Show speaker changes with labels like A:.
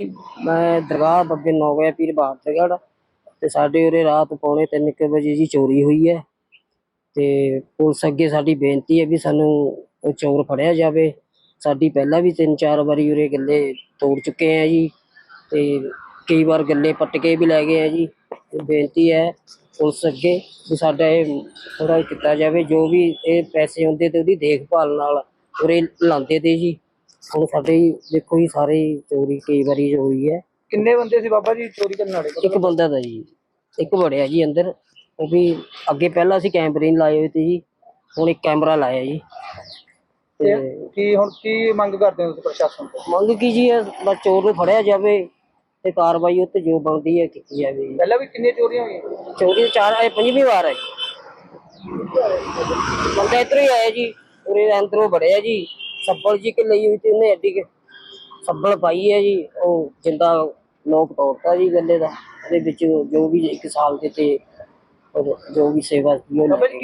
A: ਮੈਂ ਦਰਗਾਹ ਬੱਬੇ ਨੌਗਿਆ ਪੀਰ ਬਹਾਦਰਗੜ੍ਹ ਤੇ ਸਾਡੇ ਉਰੇ ਰਾਤ ਪੌਣੇ ਤਿੰਨ ਕੁ ਵਜੇ ਜੀ ਚੋਰੀ ਹੋਈ ਹੈ ਤੇ ਪੁਲਿਸ ਅੱਗੇ ਸਾਡੀ ਬੇਨਤੀ ਹੈ ਵੀ ਸਾਨੂੰ ਉਹ ਚੋਰ ਫੜਿਆ ਜਾਵੇ। ਸਾਡੀ ਪਹਿਲਾਂ ਵੀ ਤਿੰਨ ਚਾਰ ਵਾਰੀ ਉਰੇ ਗੱਲੇ ਤੋੜ ਚੁੱਕੇ ਆ ਜੀ ਤੇ ਕਈ ਵਾਰ ਗੱਲੇ ਪੱਟ ਕੇ ਵੀ ਲੈ ਗਏ ਆ ਜੀ। ਬੇਨਤੀ ਹੈ ਪੁਲਿਸ ਅੱਗੇ ਵੀ ਸਾਡਾ ਇਹ ਥੋੜਾ ਕੀਤਾ ਜਾਵੇ, ਜੋ ਵੀ ਇਹ ਪੈਸੇ ਹੁੰਦੇ ਤੇ ਉਹਦੀ ਦੇਖਭਾਲ ਨਾਲ ਉਰੇ ਲਾਉਂਦੇ ਤੇ ਜੀ। ਹੁਣ ਸਾਡੇ ਹੀ ਦੇਖੋ ਜੀ ਸਾਰੇ ਹੀ ਚੋਰੀ ਕਈ ਵਾਰੀ ਹੋਈ ਹੈ।
B: ਕਿੰਨੇ ਬੰਦੇ ਸੀ ਬਾਬਾ ਜੀ ਚੋਰੀ ਕਰਨ ਵਾਲੇ?
A: ਇੱਕ ਬੰਦਾ ਦਾ ਜੀ ਇੱਕ ਵੜਿਆ ਜੀ ਅੰਦਰ। ਉਹ ਵੀ ਅੱਗੇ ਪਹਿਲਾਂ ਅਸੀਂ ਕੈਮਰੇ ਨਹੀਂ ਲਾਏ ਹੋਏ ਤੇ ਜੀ ਹੁਣ ਇੱਕ ਕੈਮਰਾ ਲਾਇਆ ਜੀ। ਤੇ
B: ਤੇ ਕੀ ਹੁਣ ਕੀ ਮੰਗ ਕਰਦੇ ਹੋ ਤੁਸੀਂ ਪ੍ਰਸ਼ਾਸਨ ਤੋਂ?
A: ਮੰਗ ਕੀ ਜੀ ਹੈ ਬਸ ਚੋਰ ਨੂੰ ਫੜਿਆ ਜਾਵੇ ਤੇ ਕਾਰਵਾਈ ਉੱਤੇ ਜੋ ਬਣਦੀ ਹੈ ਕੀਤੀ ਜਾਵੇ ਜੀ।
B: ਪਹਿਲਾਂ ਵੀ ਕਿੰਨੀਆਂ ਚੋਰੀਆਂ ਹੋਈਆਂ?
A: ਚੋਰੀ ਤਾਂ ਚਾਰ ਆਏ ਪੰਜਵੀਂ ਵਾਰ ਹੈ ਬੰਦਾ ਇੱਧਰੋਂ ਹੀ ਆਇਆ ਜੀ ਉਰੇ ਅੰਦਰੋਂ ਵੜਿਆ ਜੀ। ਸੱਬਲ ਜੀ ਕਿ ਲਈ ਹੋਈ ਤੇ ਉਹਨੇ ਐਡੀ ਕਿ ਸੱਬਲ ਪਾਈ ਹੈ ਜੀ, ਉਹ ਜਿੰਦਾ ਲੋਕ ਤੋੜਤਾ ਜੀ ਗੱਲੇ ਦਾ, ਉਹਦੇ ਵਿੱਚ ਜੋ ਵੀ ਇੱਕ ਸਾਲ ਦੇ ਤੇ ਜੋ ਵੀ ਸੇਵਾ ਸੀ ਉਹ ਲੈ
B: ਬਾਬਾ